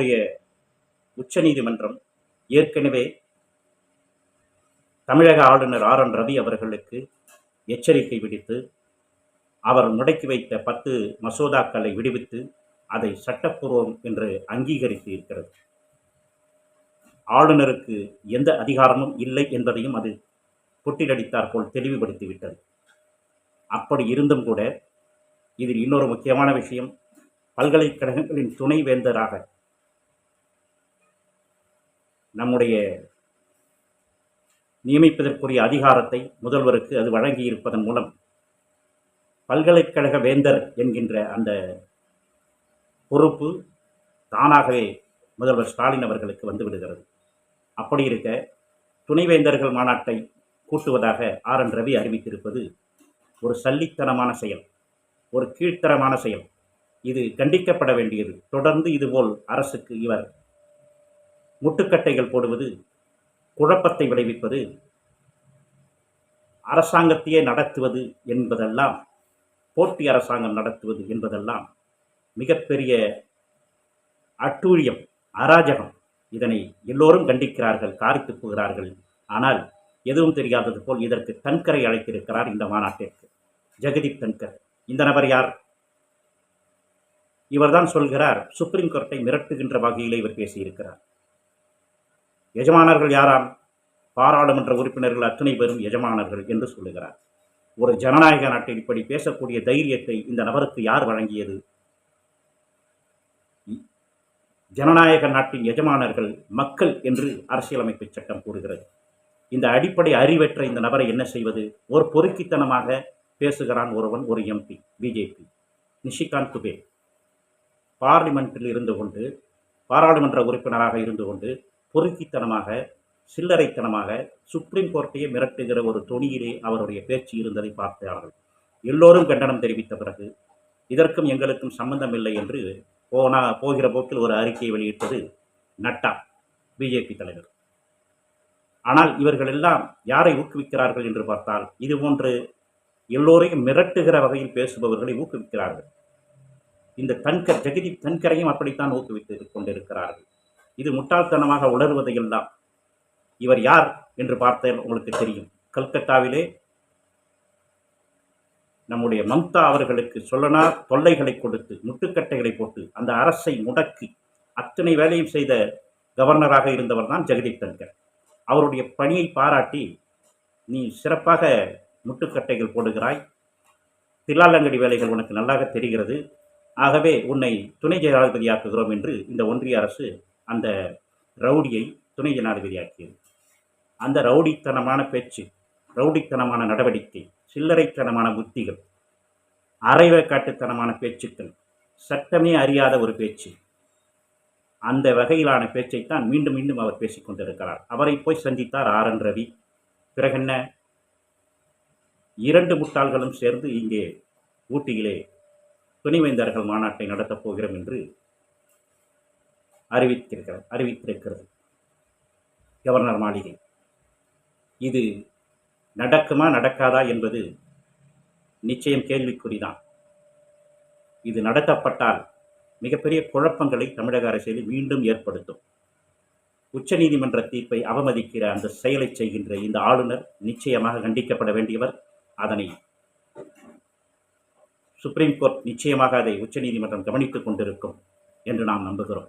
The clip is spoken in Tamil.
நம்முடைய உச்சநீதிமன்றம் ஏற்கனவே தமிழக ஆளுநர் ஆர் என் ரவி அவர்களுக்கு எச்சரிக்கை விடுத்து அவர் முடக்கி வைத்த பத்து மசோதாக்களை விடுவித்து அதை சட்டப்பூர்வம் என்று அங்கீகரித்து இருக்கிறது. ஆளுநருக்கு எந்த அதிகாரமும் இல்லை என்பதையும் அது புட்டிலடித்தார் போல் தெளிவுபடுத்திவிட்டது அப்படி இருந்தும் கூட இதில் இன்னொரு முக்கியமான விஷயம் பல்கலைக்கழகங்களின் துணைவேந்தராக நம்முடைய நியமிப்பதற்குரிய அதிகாரத்தை முதல்வருக்கு அது வழங்கியிருப்பதன் மூலம் பல்கலைக்கழக வேந்தர் என்கின்ற அந்த பொறுப்பு தானாகவே முதல்வர் ஸ்டாலின் அவர்களுக்கு வந்துவிடுகிறது அப்படி இருக்க துணைவேந்தர்கள் மாநாட்டை கூட்டுவதாக ஆர் என் ரவி அறிவித்திருப்பது ஒரு சல்லித்தனமான செயல் ஒரு கீழ்த்தரமான செயல். இது கண்டிக்கப்பட வேண்டியது. தொடர்ந்து இதுபோல் அரசுக்கு இவர் முட்டுக்கட்டைகள் போடுவது குழப்பத்தை விளைவிப்பது அரசாங்கத்தையே நடத்துவது என்பதெல்லாம் போட்டி அரசாங்கம் நடத்துவது என்பதெல்லாம் மிகப்பெரிய அட்டூழியம் அராஜகம். இதனை எல்லோரும் கண்டிக்கிறார்கள் காரி துப்புகிறார்கள் ஆனால் எதுவும் தெரியாதது போல் இதற்கு தன்கரை அழைத்திருக்கிறார் இந்த மாநாட்டிற்கு. ஜெகதீப் தன்கர். இந்த நபர் யார்? இவர்தான் சொல்கிறார் சுப்ரீம் கோர்ட்டை மிரட்டுகின்ற வகையிலே இவர் பேசியிருக்கிறார். எஜமானர்கள் யாராம்? பாராளுமன்ற உறுப்பினர்கள் அத்தனை பேரும் எஜமானர்கள் என்று சொல்லுகிறார். ஒரு ஜனநாயக நாட்டில் இப்படி பேசக்கூடிய தைரியத்தை இந்த நபருக்கு யார் வழங்கியது? ஜனநாயக நாட்டின் எஜமானர்கள் மக்கள் என்று அரசியலமைப்பு சட்டம் கூறுகிறது. இந்த அடிப்படை அறிவற்ற இந்த நபரை என்ன செய்வது? ஒரு பொறுக்கித்தனமாக பேசுகிறான் ஒருவன் ஒரு எம்பி பிஜேபி நிஷிகாந்த் துபே பார்லிமெண்ட்டில் இருந்து கொண்டு பாராளுமன்ற உறுப்பினராக இருந்து கொண்டு பொறுக்கித்தனமாக சில்லறைத்தனமாக சுப்ரீம் கோர்ட்டையே மிரட்டுகிற ஒரு தொனியிலே அவருடைய பேச்சு இருந்ததை பார்த்தார்கள். எல்லோரும் கண்டனம் தெரிவித்த பிறகு இதற்கும் எங்களுக்கும் சம்பந்தமில்லை என்று போனா போகிற போக்கில் ஒரு அறிக்கையை வெளியிட்டது நட்டா பிஜேபி தலைவர். ஆனால் இவர்கள் எல்லாம் யாரை ஊக்குவிக்கிறார்கள் என்று பார்த்தால் இதுபோன்று எல்லோரையும் மிரட்டுகிற வகையில் பேசுபவர்களை ஊக்குவிக்கிறார்கள். இந்த தன்கர் ஜெகதீப் தன்கரையும் அப்படித்தான் ஊக்குவித்து கொண்டிருக்கிறார்கள். இது முட்டாள்தனமாக உணர்வதையெல்லாம் இவர் யார் என்று பார்த்தால் உங்களுக்கு தெரியும். கல்கத்தாவிலே நம்முடைய மம்தா அவர்களுக்கு சொல்லனா தொல்லைகளை கொடுத்து முட்டுக்கட்டைகளை போட்டு அந்த அரசை முடக்கி அத்தனை வேலையும் செய்த கவர்னராக இருந்தவர் தான் ஜெகதீப் தன்கர். அவருடைய பணியை பாராட்டி நீ சிறப்பாக முட்டுக்கட்டைகள் போடுகிறாய். தில்லாலங்கடி வேலைகள் உனக்கு நல்லாக தெரிகிறது. ஆகவே உன்னை துணை ஜனாதிபதியாக்குகிறோம் என்று இந்த ஒன்றிய அரசு அந்த ரவுடியை துணை ஜனாதிபதியாக்கியது. அந்த ரவுடித்தனமான பேச்சு ரவுடித்தனமான நடவடிக்கை சில்லறைத்தனமான புத்திகள் அரைவேக்காட்டுத்தனமான பேச்சுக்கள் சட்டமே அறியாத ஒரு பேச்சு அந்த வகையிலான பேச்சைத்தான் மீண்டும் மீண்டும் அவர் பேசிக் கொண்டிருக்கிறார். அவரை போய் சந்தித்தார் ஆர் என் ரவி. பிறகென்ன இரண்டு முட்டாள்களும் சேர்ந்து இங்கே ஊட்டியிலே துணைவேந்தர்கள் மாநாட்டை நடத்தப் போகிறோம் என்று அறிவித்திருக்கிறது அறிவித்திருக்கிறது. கவர்னர் மாளிகை. இது நடக்குமா நடக்காதா என்பது நிச்சயம் கேள்விக்குறிதான். இது நடத்தப்பட்டால் மிகப்பெரிய குழப்பங்களை தமிழக அரசியலில் மீண்டும் ஏற்படுத்தும். உச்சநீதிமன்ற தீர்ப்பை அவமதிக்கிற அந்த செயலை செய்கின்ற இந்த ஆளுநர் நிச்சயமாக கண்டிக்கப்பட வேண்டியவர் அதனை சுப்ரீம் கோர்ட் நிச்சயமாக அதை உச்சநீதிமன்றம் கவனித்துக் கொண்டிருக்கும் என்று நாம் நம்புகிறோம்.